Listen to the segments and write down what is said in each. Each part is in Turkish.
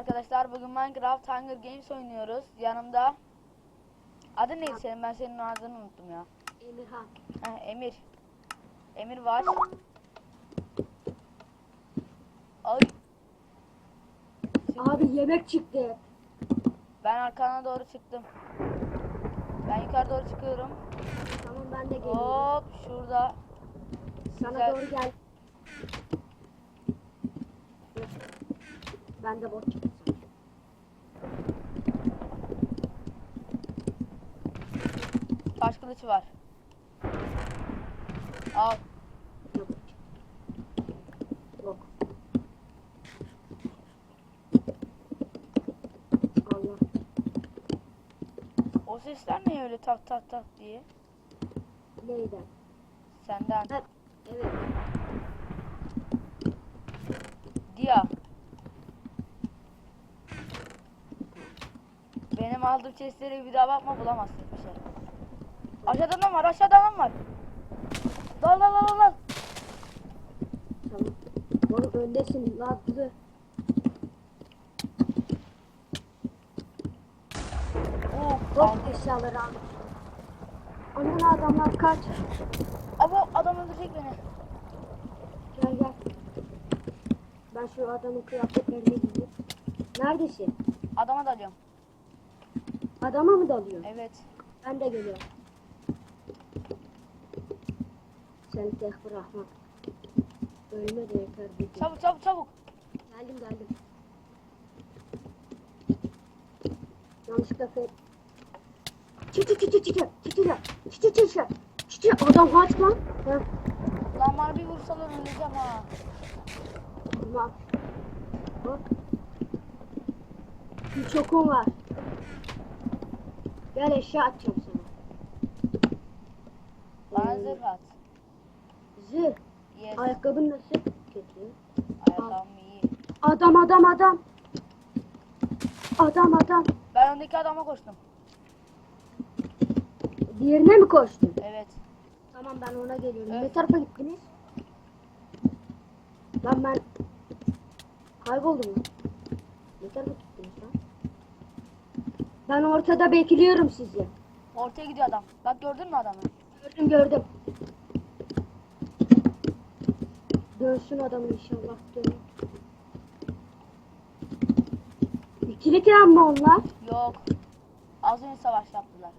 arkadaşlar. Bugün Minecraft Hunger Games oynuyoruz. Yanımda Adı neydi senin? Ben senin adını unuttum ya. Emirhan. Heh, Emir. Emir var. Ay. Şimdi Abi yemek çıktı. ben arkana doğru çıktım. Ben yukarı doğru çıkıyorum. Tamam ben de geliyorum. Hop şurada. Sana güzel. doğru gel. Ben de bot çıktı. Taş kılıç var. Al. Yok. Yok. Allah. O sesler ne öyle tak tak tak diye? Neydi? Senden. Ha, evet. Dia. Benim aldığım chestleri bir daha bakma bulamazsın. Aşağıda adam var, aşağıda adam var. Dal dal dal dal. Tamam. Oğlum öndesin. Lazlı. Oo, Hop kaldı. eşyaları al. Aman adamlar kaç. Abo adam öldürecek beni. Gel gel. Ben şu adamın kıyafetlerine gideyim. Neredesin? Adama dalıyorum. Adama mı dalıyor? Evet. Ben de geliyorum. Bismillahirrahmanirrahim. Rahman. Ölme de yeter. Çabuk çabuk çabuk. Geldim geldim. Yanlışlıkla fe... Çıtı çıtı çıtı çıtı çıtı çıtı çıtı adam kaç lan. Ha. Lan bana bir vursalar öleceğim ha. Bak. Bak. Bir çokum var. Gel eşya atacağım sana. Bana zırh at. Zırh. Yes. Ayakkabın nasıl? Kötü. Ayakkabım iyi. Adam adam adam. Adam adam. Ben öndeki adama koştum. Diğerine mi koştun? Evet. Tamam ben ona geliyorum. Evet. Ne tarafa gittiniz? Lan ben kayboldum. Ne tarafa gittiniz lan? Ben ortada bekliyorum sizi. Ortaya gidiyor adam. Bak gördün mü adamı? Gördüm gördüm. Dönsün adam inşallah dönür. İkili tren mi onlar? Yok. Az önce savaş yaptılar.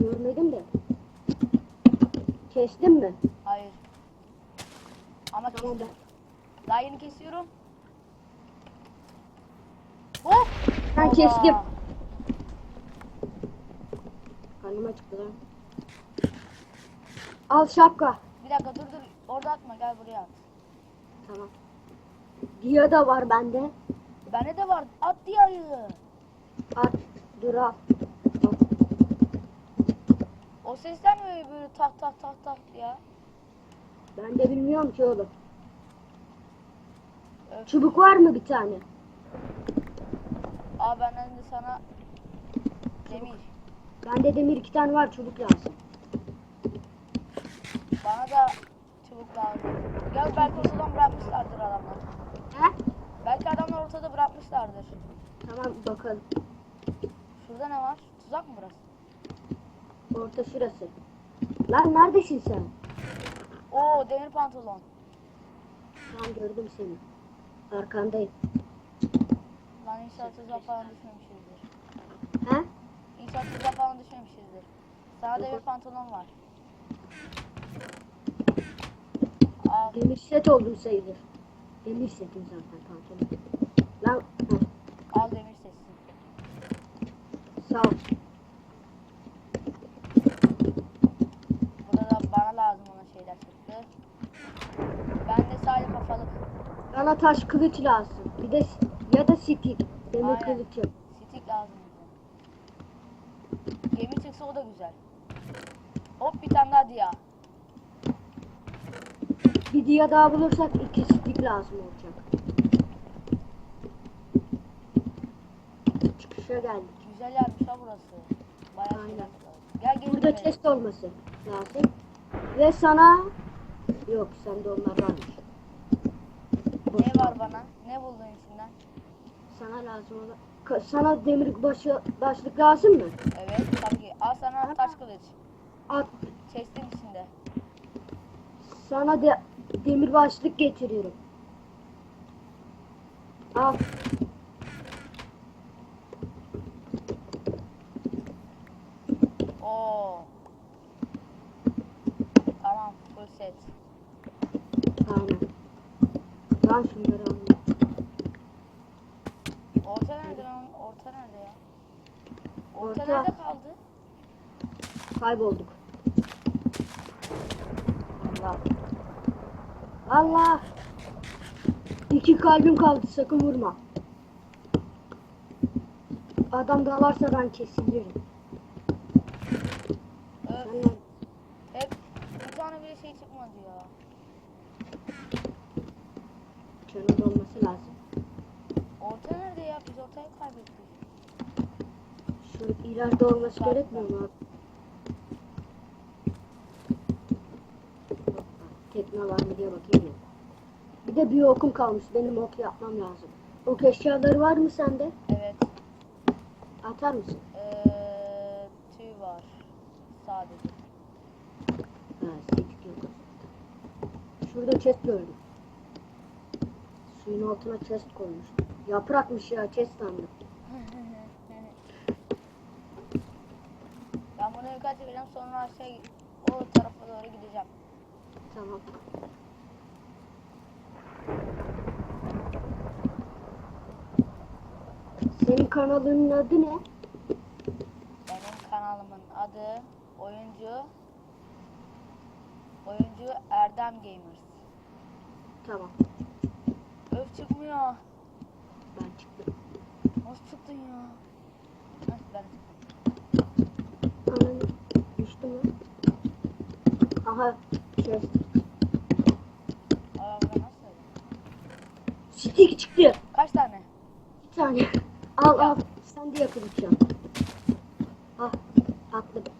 Görmedim de. Kestin mi? Hayır. Ama Tamam kestim. Daha yeni kesiyorum. Hop! Ben Oba! kestim. Karnıma çıktı lan. Al şapka. Bir dakika dur dur. Orada atma gel buraya at. Tamam. Diya da var bende. Bende de var. At diye ayı. At. Dur al. O sesler mi böyle, tak tak tak tak ya? Ben de bilmiyorum ki oğlum. Öf. Çubuk var mı bir tane? Aa benden de sana demir. Bende demir iki tane var çubuk lazım. Da çubuk lazım. Gel belki ortadan bırakmışlardır adamlar. He? Belki adamlar ortada bırakmışlardır. Tamam bakalım. Şurada ne var? Tuzak mı burası? Orta şurası. Lan neredesin sen? Oo demir pantolon. Tamam gördüm seni. Arkandayım. Lan inşallah tuzak falan düşmemişizdir. He? İnşallah tuzak falan düşmemişizdir. Sana demir pantolon var. Al. Demir set oldum sayılır. Demir setim zaten pantolon. Lan Al demir sesi. sağ ol. Burada da bana lazım olan şeyler çıktı. Ben de sadece kafalık. Bana taş kılıç lazım. Bir de ya da stik. Demir Aynen. kılıç yok. Stick lazım. Gemi çıksa o da güzel. Hop bir tane daha diya. Bir diya daha bulursak iki stik lazım olacak. Çıkışa geldik. Güzel yermiş ha burası. Bayağı Aynen. lazım. Gel gelin Burada buraya. chest olması lazım. Ve sana yok sende onlar varmış. Ne var bana? Ne buldun içinden? Sana lazım olan. Sana demir başı başlık lazım mı? Evet tabii. Al sana taş kılıç. At. Chest'in içinde. Sana de demir başlık getiriyorum. Al. Oo. Tamam full set. Aynen. Ben şunları alayım. Orta nerede lan? Orta nerede ya? Orta, Orta. nerede kaldı? Kaybolduk. Allah. Allah. İki kalbim kaldı sakın vurma. Adam da varsa ben kesilirim. Öf, Sen ne- hep bir tane bile şey çıkmadı ya. Canım olması lazım. Orta nerede ya? Biz ortayı kaybettik. Şu ileride olması gerekmiyor mu abi? Tekne var mı diye bakayım ya. Bir de bir okum kalmış. Benim ok yapmam lazım. Ok eşyaları var mı sende? Evet. Atar mısın? Eee tüy var. Sadece. Ha, sekiz yok. Şurada chest gördüm. Suyun altına chest koymuş. Yaprakmış ya chest sandım. ben bunu yukarı çekeceğim sonra aşağı o tarafa doğru gideceğim. Tamam. Senin kanalının adı ne? Benim kanalımın adı oyuncu oyuncu Erdem Gamers. Tamam. Öf çıkmıyor. Ben çıktım. Nasıl çıktın ya? Heh, ben çıktım. Ananı düştü mü? Aha Aa nasıl? Stick çıktı. Kaç tane? Bir tane. Al al. Sen de yakalayacaksın. Ah atladım.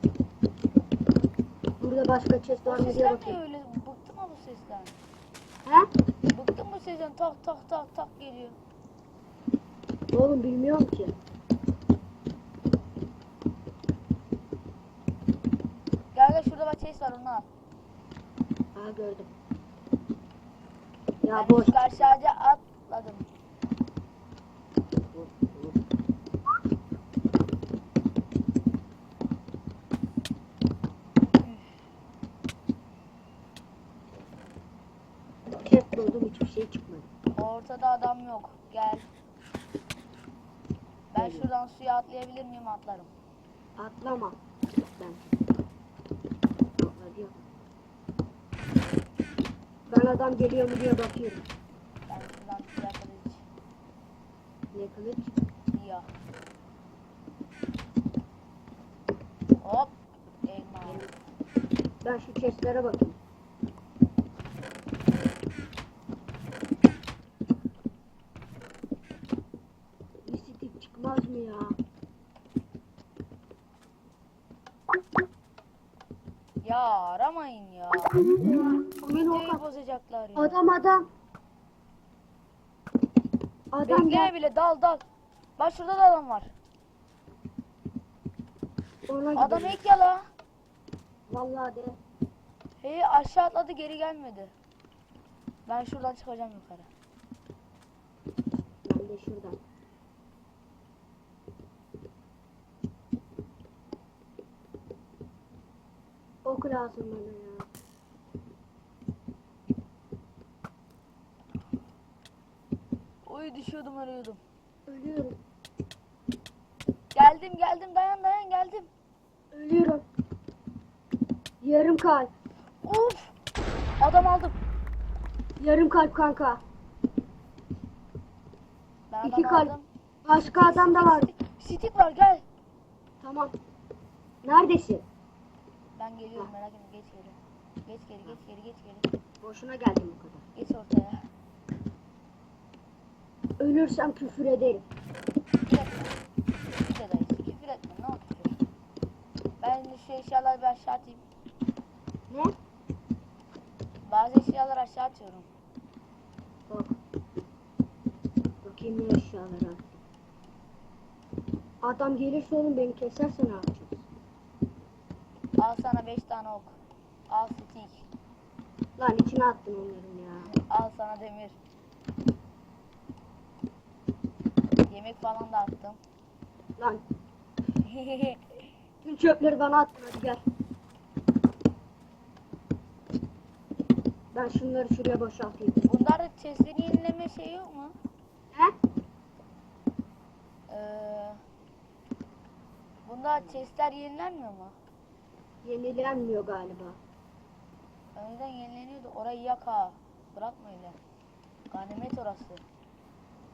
Burada başka chest var mı diye sesler bakayım. niye öyle? Bıktım ha bu sesten. He? Bıktım bu sesten tak tak tak tak geliyor. Oğlum bilmiyorum ki. Gel gel şurada bak chest var onu al. Ha gördüm. Ya ben boş. aşağıya atladım. Chest buldum hiçbir şey çıkmadı. Ortada adam yok. Gel. Ben Geliyorum. şuradan suya atlayabilir miyim? Atlarım. Atlama. Ben. Atladı. Ben adam geliyor mu diye bakıyorum. Ben şuradan suya kılıç. Ne kılıç? Ya. Hop. Elma. Ben şu chestlere bakayım. Bir stick çıkmaz mı ya? Ya aramayın ya. Videoyu o bozacaklar ya. Adam adam. Adam Bekleme gel. bile dal dal. Bak şurada da adam var. Ona Adam gidelim. yala. Vallahi de. Hey aşağı atladı geri gelmedi. Ben şuradan çıkacağım yukarı. Ben de şuradan. Ok lazım bana ya. Oy düşüyordum ölüyordum. Ölüyorum. Geldim geldim dayan dayan geldim. Ölüyorum. Yarım kalp. Uf. Adam aldım. Yarım kalp kanka. Ben İki adam kalp. aldım. Başka adam da var. Stick var gel. Tamam. Neredesin? Ben geliyorum merak etme geç geri. Geç geri geç geri geç geri. Boşuna geldim bu kadar. Geç ortaya. Ölürsem küfür ederim. Küfür etme. Videodayız. Küfür etme ne küfür. Ben şu eşyaları bir aşağı atayım. Ne? Bazı eşyaları aşağı atıyorum. Bak. Gemi eşyaları attım. Adam gelirse oğlum beni keserse ne yapacağız? Al sana 5 tane ok. Al stick. Lan içine attın onların ya. Al sana demir. Yemek falan da attım. Lan tüm çöpleri bana attın hadi gel. Ben şunları şuraya boşaltayım. Bunlarda chestleri yenileme şey yok mu? He? Ee, bunda chestler yenilenmiyor mu? Yenilenmiyor galiba. Önceden yenileniyordu. Orayı yak ha. Bırakma öyle. Ganimet orası.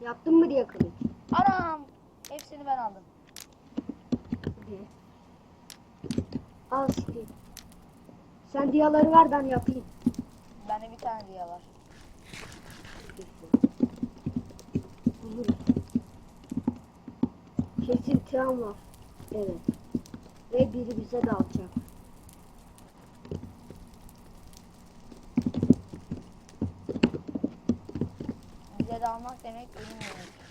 Yaptın mı diye kılıç. Anam! Hepsini ben aldım. Al Steve. Sen diyaları ver ben yapayım. Bende bir tane diye var. Bulurum. Kesin tren var. Evet. Ve biri bize de alacak. Bize de almak demek ölüm demek.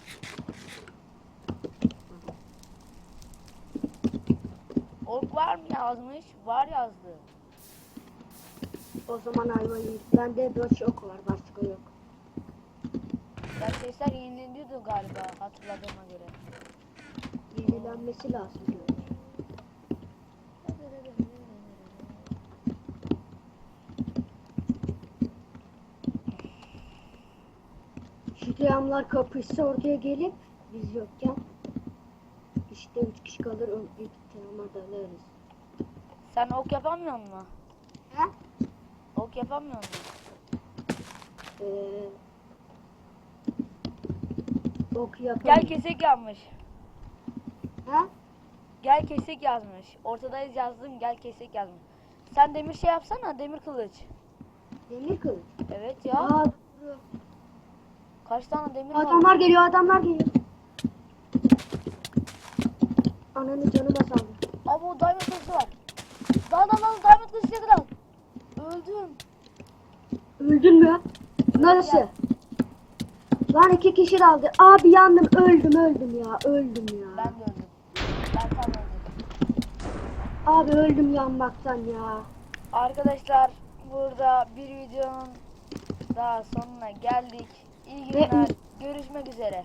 Ork var mı yazmış? Var yazdı. O zaman ayva yedik. Bende dört şok var. Başka yok. Ya sesler yenileniyordu galiba hatırladığıma göre. Yenilenmesi lazım. diyor. Şu teyamlar kapışsa ortaya gelip biz yokken işte üç kişi kalır o teyama dalarız. Sen ok yapamıyor musun? He? Ok yapamıyor musun? Ee, ok yapalım. Gel kesek yazmış. He? Gel kesek yazmış. Ortadayız yazdım gel kesek yazmış. Sen demir şey yapsana demir kılıç. Demir kılıç. Evet ya. Aa. Kaç tane demir var? Adamlar geliyor, adamlar geliyor. Ananı canıma saldı. O diamond kılıcı var. Dal dal dal diamond kılıcı yakın al. Öldüm. Öldün mü? Neresi? Lan iki kişi daldı. Abi yandım, öldüm, öldüm ya, öldüm ya. Ben de öldüm. Ben tam öldüm. Abi öldüm yanmaktan ya. Arkadaşlar burada bir videonun daha sonuna geldik. İyi Ve- günler. Görüşmek üzere.